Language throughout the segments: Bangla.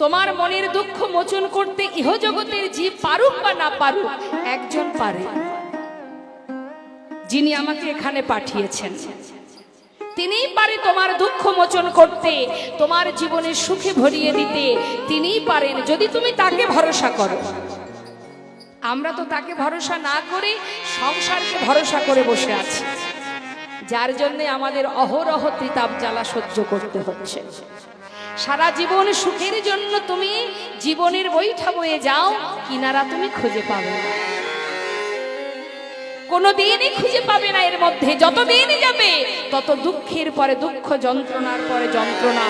তোমার মনের দুঃখ মোচন করতে ইহজগতের জীব পারুক বা না পারুক, একজন পারে। যিনি আমাকে এখানে পাঠিয়েছেন, তিনিই পারে তোমার দুঃখ মোচন করতে, তোমার জীবনের সুখে ভরিয়ে দিতে, তিনিই পারেন যদি তুমি তাকে ভরসা করো। আমরা তো তাকে ভরসা না করে সংসারকে ভরসা করে বসে আছি। যার জন্যে আমাদের অহরহ ত্রিতাপ জ্বালা সহ্য করতে হচ্ছে। সারা জীবন সুখের জন্য তুমি জীবনের বৈঠা বয়ে যাও কিনারা তুমি খুঁজে পাবে না। কোনো দিনই খুঁজে পাবে না এর মধ্যে যত দিনই যাবে তত দুঃখের পরে দুঃখ যন্ত্রণার পরে যন্ত্রণা।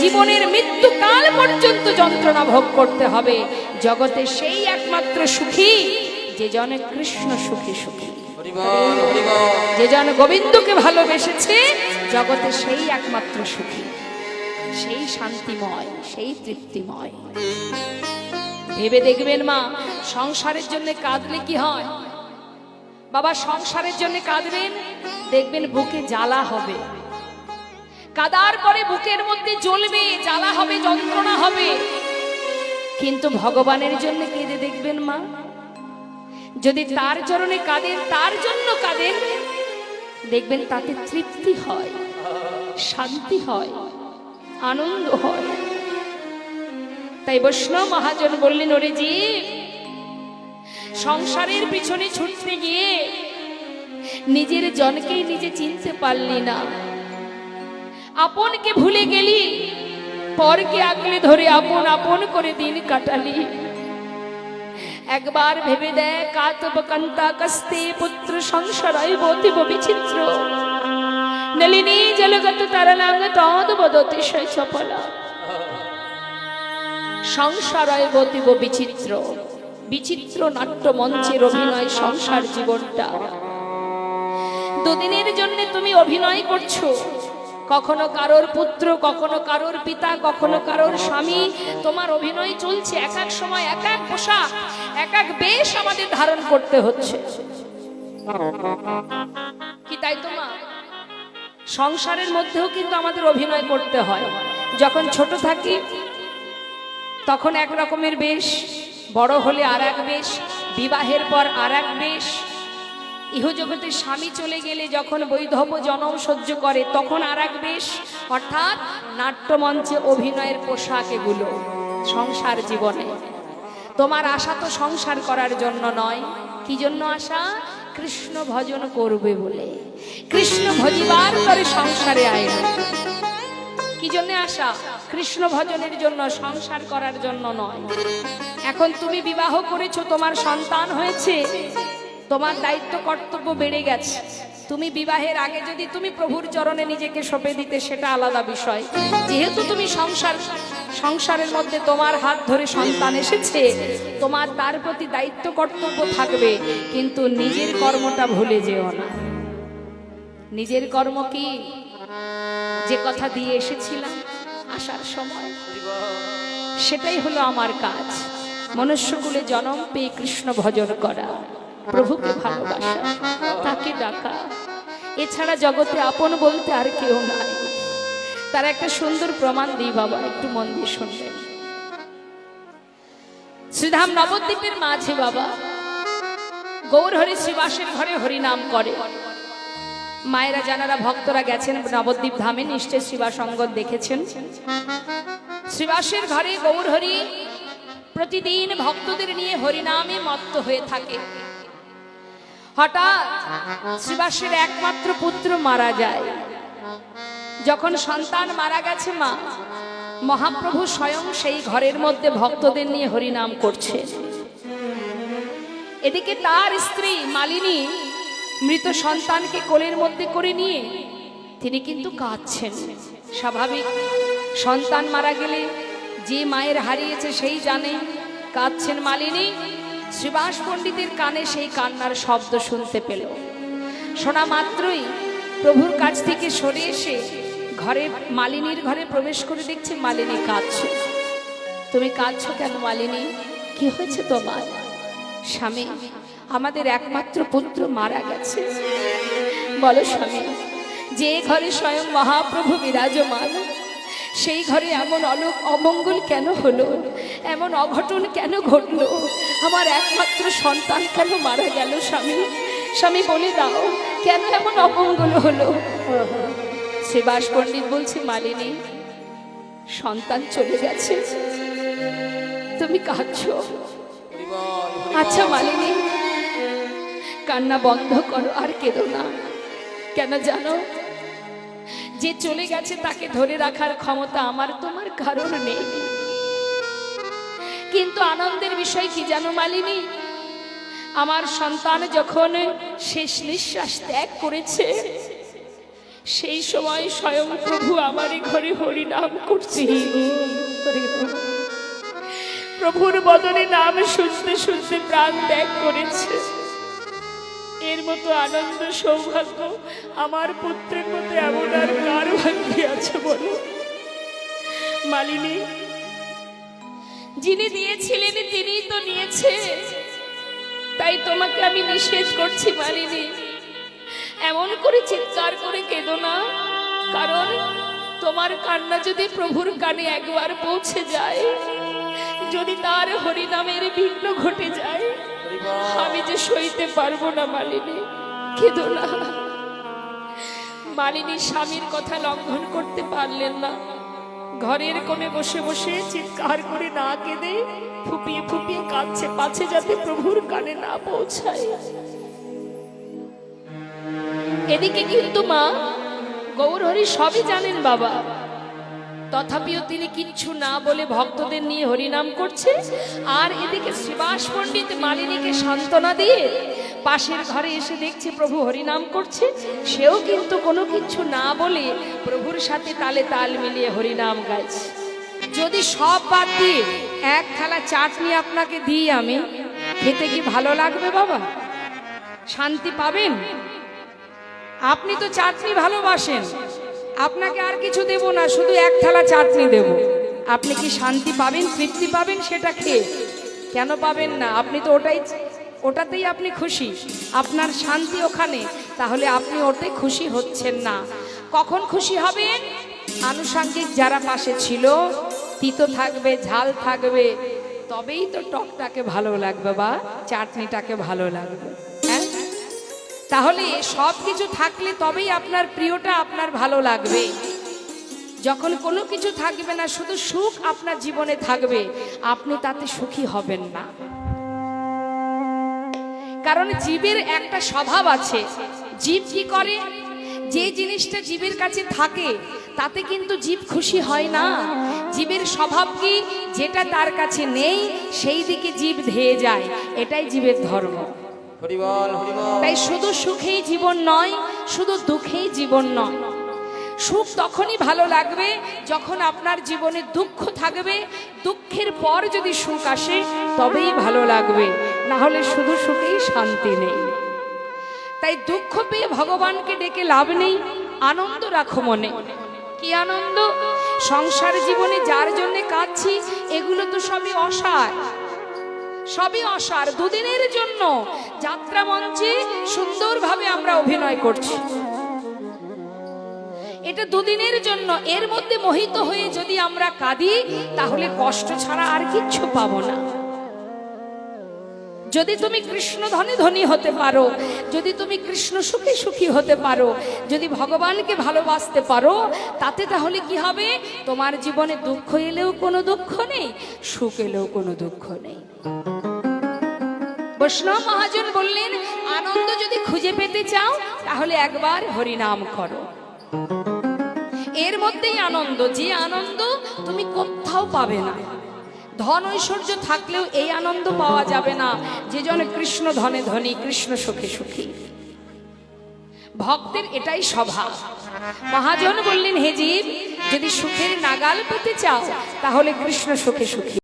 জীবনের মৃত্যুকাল পর্যন্ত যন্ত্রণা ভোগ করতে হবে। জগতে সেই একমাত্র সুখী যে জনে কৃষ্ণ সুখী সুখী। যে জন গোবিন্দকে ভালোবেসেছে জগতে সেই একমাত্র সুখী। সেই শান্তিময়, সেই তৃপ্তিময়। ভেবে দেখবেন মা, সংসারের জন্য কাঁদলে কি হয়? বাবা, সংসারের জন্য কাঁদবেন? দেখবেন বুকে জ্বালা হবে। কাদার পরে বুকের মধ্যে জ্বলবে, জ্বালা হবে, যন্ত্রণা হবে। কিন্তু ভগবানের জন্য কেঁদে দেখবেন মা, যদি তার চরণে কাঁদেন, তার জন্য কাঁদেন, দেখবেন তাতে তৃপ্তি হয়, শান্তি হয়। আনন্দ হয়। তাই বৈষ্ণব মহাজন বললেন, ওরে সংসারের পিছনে ছুটতে গিয়ে নিজের জনকেই নিজে চিনতে পারলি না। আপনকে ভুলে গেলি, পরকে আগলে ধরে আপন আপন করে দিন কাটালি। একবার ভেবে দেখ, কাতব কান্তা কস্তে পুত্র সংসারায় বতিব বিচিত্র। জলগত তারলাঙ্গ তদ বদতি চপলা সংসারায় বতিব বিচিত্র বিচিত্র নাট্য মঞ্চের অভিনয় সংসার জীবনটা দুদিনের জন্য তুমি অভিনয় করছ কখনো কারোর পুত্র কখনো কারোর পিতা কখনো কারোর স্বামী তোমার অভিনয় চলছে এক এক সময় এক এক পোশাক এক এক বেশ আমাদের ধারণ করতে হচ্ছে সংসারের মধ্যেও কিন্তু আমাদের অভিনয় করতে হয়। যখন ছোট থাকি, তখন এক রকমের বেশ, বড় হলে আর এক বেশ, বিবাহের পর আর এক বেশ। ইহজগতে স্বামী চলে গেলে যখন বৈধব জনম সহ্য করে, তখন আর এক বেশ। অর্থাৎ নাট্যমঞ্চে অভিনয়ের পোশাক এগুলো, সংসার জীবনে। তোমার আশা তো সংসার করার জন্য নয়। কি জন্য আশা? কৃষ্ণ ভজন করবে বলে। কৃষ্ণ ভজিবার করে সংসারে আয় কি জন্য আসা কৃষ্ণ ভজনের জন্য, সংসার করার জন্য নয়। এখন তুমি বিবাহ করেছ, তোমার সন্তান হয়েছে, তোমার দায়িত্ব, কর্তব্য বেড়ে গেছে। তুমি বিবাহের আগে যদি তুমি প্রভুর চরণে নিজেকে সঁপে দিতে, সেটা আলাদা বিষয়। যেহেতু তুমি সংসার সংসারের মধ্যে তোমার হাত ধরে সন্তান এসেছে, তোমার তার প্রতি দায়িত্ব, কর্তব্য থাকবে, কিন্তু নিজের কর্মটা ভুলে যেও না। নিজের কর্ম কি? যে কথা দিয়ে এসেছিলাম আসার সময়। সেটাই হলো আমার কাজ। মনুষ্যকুলে জনম পেয়ে কৃষ্ণ ভজন করা। প্রভুকে ভালোবাসা, তাকে ডাকা। এছাড়া জগতে আপন বলতে আর কেউ নাই। তার একটা সুন্দর প্রমাণ দিই বাবা, একটু মন দিয়ে শুনবেন শ্রীধাম নবদ্বীপের মাঝে বাবা, গৌর হরি শ্রীবাসের ঘরে হরিনাম করে। মায়েরা, জানারা, ভক্তরা গেছেন নবদ্বীপ ধামে, নিশ্চয় শ্রীবাসঙ্গত দেখেছেন। শ্রীবাসের ঘরে গৌর হরি প্রতিদিন ভক্তদের নিয়ে হরিনামে মত্ত হয়ে থাকে। হঠাৎ শ্রীবাসের একমাত্র পুত্র মারা যায়। যখন সন্তান মারা গেছে মা, মহাপ্রভু স্বয়ং সেই ঘরের মধ্যে ভক্তদের নিয়ে হরিনাম করছে। এদিকে তার স্ত্রী মালিনী মৃত সন্তানকে কোলের মধ্যে করে নিয়ে তিনি কিন্তু কাঁদছেন। স্বাভাবিক, সন্তান মারা গেলে যে মায়ের হারিয়েছে সেই জানে, কাঁদছেন মালিনী। শ্রীবাস পণ্ডিতের কানে সেই কান্নার শব্দ শুনতে পেল। শোনা মাত্রই প্রভুর কাছ থেকে সরে এসে ঘরে মালিনীর ঘরে প্রবেশ করে দেখছে মালিনী কাঁদছে। তুমি কাঁদছো কেন মালিনী? কি হয়েছে তোমার? স্বামী, আমাদের একমাত্র পুত্র মারা গেছে। বলো স্বামী, যে ঘরে স্বয়ং মহাপ্রভু বিরাজমান, সেই ঘরে এমন অলোক অমঙ্গল কেন হলো? এমন অঘটন কেন ঘটলো? আমার একমাত্র সন্তান কেন মারা গেল স্বামী? স্বামী বলে দাও, কেন এমন অমঙ্গল হলো? শ্রীবাস পণ্ডিত বলছে, মালিনী, সন্তান চলে গেছে। তুমি কাঁদছো? আচ্ছা মালিনী, কান্না বন্ধ করো, আর কেঁদো না। কেন জানো? যে চলে গেছে তাকে ধরে রাখার ক্ষমতা আমার, তোমার কারণ নেই। কিন্তু আনন্দের বিষয় কি জানো মালিনী? আমার সন্তান যখন শেষ নিঃশ্বাস ত্যাগ করেছে সেই সময় স্বয়ং প্রভু আমারই ঘরে হরিনাম করছি। প্রভুর বদনে নাম শুনতে শুনতে প্রাণ ত্যাগ করেছে। এর মতো আনন্দ সৌভাগ্য আমার পুত্রের মতো এমন আর কার ভাগ্যে আছে বলো? মালিনী, যিনি দিয়েছিলেন, তিনিই তো নিয়েছে। তাই তোমাকে আমি নিষেধ করছি মালিনী। এমন করে চিৎকার করে কেঁদো না। কারণ তোমার কান্না যদি প্রভুর কানে একবার পৌঁছে যায়, যদি তার হরিনামের বিঘ্ন ঘটে যায়, আমি যে সইতে পারব না মালিনী, কেঁদো না। মালিনী স্বামীর কথা লঙ্ঘন করতে পারলেন না। ঘরের কোণে বসে বসে চিৎকার করে না কেঁদে ফুপিয়ে ফুপিয়ে কাঁদছে, পাছে যাতে প্রভুর কানে না পৌঁছায়। এদিকে কিন্তু মা গৌরহরি সবই জানেন বাবা। তথাপিও তিনি কিচ্ছু না বলে ভক্তদের নিয়ে হরিনাম করছে। আর এদিকে শ্রীবাস পণ্ডিত মালিনীকে সান্ত্বনা দিয়ে পাশের ঘরে এসে দেখছে প্রভু হরিনাম করছে। সেও কিন্তু কোনো কিছু না বলে প্রভুর সাথে তালে তাল মিলিয়ে হরিনাম গাইছে। যদি সব বাদ দিয়ে এক থালা চাটনি আপনাকে দিই আমি, খেতে কি ভালো লাগবে বাবা? শান্তি পাবেন? আপনি তো চাটনি ভালোবাসেন। আপনাকে আর কিছু দেব না, শুধু এক থালা চাটনি দেব। আপনি কি শান্তি পাবেন, তৃপ্তি পাবেন সেটা খেয়ে? কেন পাবেন না? আপনি তো ওটাই, ওটাতেই আপনি খুশি। আপনার শান্তি ওখানে, তাহলে আপনি ওতে খুশি হচ্ছেন না। কখন খুশি হবেন? আনুষাঙ্গিক যারা পাশে ছিল, তিতো থাকবে, ঝাল থাকবে, তবেই তো টকটাকে ভালো লাগবে বা চাটনিটাকে ভালো লাগবে। তাহলে সব কিছু থাকলে তবেই আপনার প্রিয়টা আপনার ভালো লাগবে। যখন কোনো কিছু থাকবে না, শুধু সুখ আপনার জীবনে থাকবে। আপনি তাতে সুখী হবেন না। কারণ জীবের একটা স্বভাব আছে, জীব কি করে? যে জিনিসটা জীবের কাছে থাকে, তাতে কিন্তু জীব খুশি হয় না। জীবের স্বভাব কি? যেটা তার কাছে নেই, সেই দিকে জীব ধেয়ে যায়। এটাই জীবের ধর্ম। তাই শুধু সুখেই জীবন নয়, শুধু দুঃখেই জীবন নয়। সুখ তখনই ভালো লাগবে যখন আপনার জীবনে দুঃখ থাকবে। দুঃখের পর যদি সুখ আসে, তবেই ভালো লাগবে। না হলে শুধু সুখেই শান্তি নেই। তাই দুঃখ পেয়ে ভগবানকে ডেকে লাভ নেই, আনন্দ রাখো মনে। কি আনন্দ? সংসার জীবনে যার জন্য কাঁদছি, এগুলো তো সবই অসার। সবই অসার। দুদিনের জন্য যাত্রা মঞ্চে সুন্দরভাবে আমরা অভিনয় করছি। এটা দুদিনের জন্য। এর মধ্যে মোহিত হয়ে যদি আমরা কাঁদি, তাহলে কষ্ট ছাড়া আর কিচ্ছু পাবো না। যদি তুমি কৃষ্ণ ধনে ধনী হতে পারো, যদি তুমি কৃষ্ণ সুখে সুখী হতে পারো, যদি ভগবানকে ভালোবাসতে পারো, তাতে তাহলে কি হবে? তোমার জীবনে দুঃখ এলেও কোনো দুঃখ নেই, সুখ এলেও কোনো দুঃখ নেই। বৈষ্ণব মহাজন বললেন, আনন্দ যদি খুঁজে পেতে চাও, তাহলে একবার হরিনাম করো। এর মধ্যেই আনন্দ, যে আনন্দ তুমি কোথাও পাবে না। ধন ঐশ্বর্য থাকলেও এই আনন্দ পাওয়া যাবে না, যে জন কৃষ্ণ ধনে ধনী, কৃষ্ণ সুখে সুখী। ভক্তের এটাই স্বভাব। মহাজন বললেন, হে জীব, যদি সুখের নাগাল পেতে চাও, তাহলে কৃষ্ণ সুখে সুখী।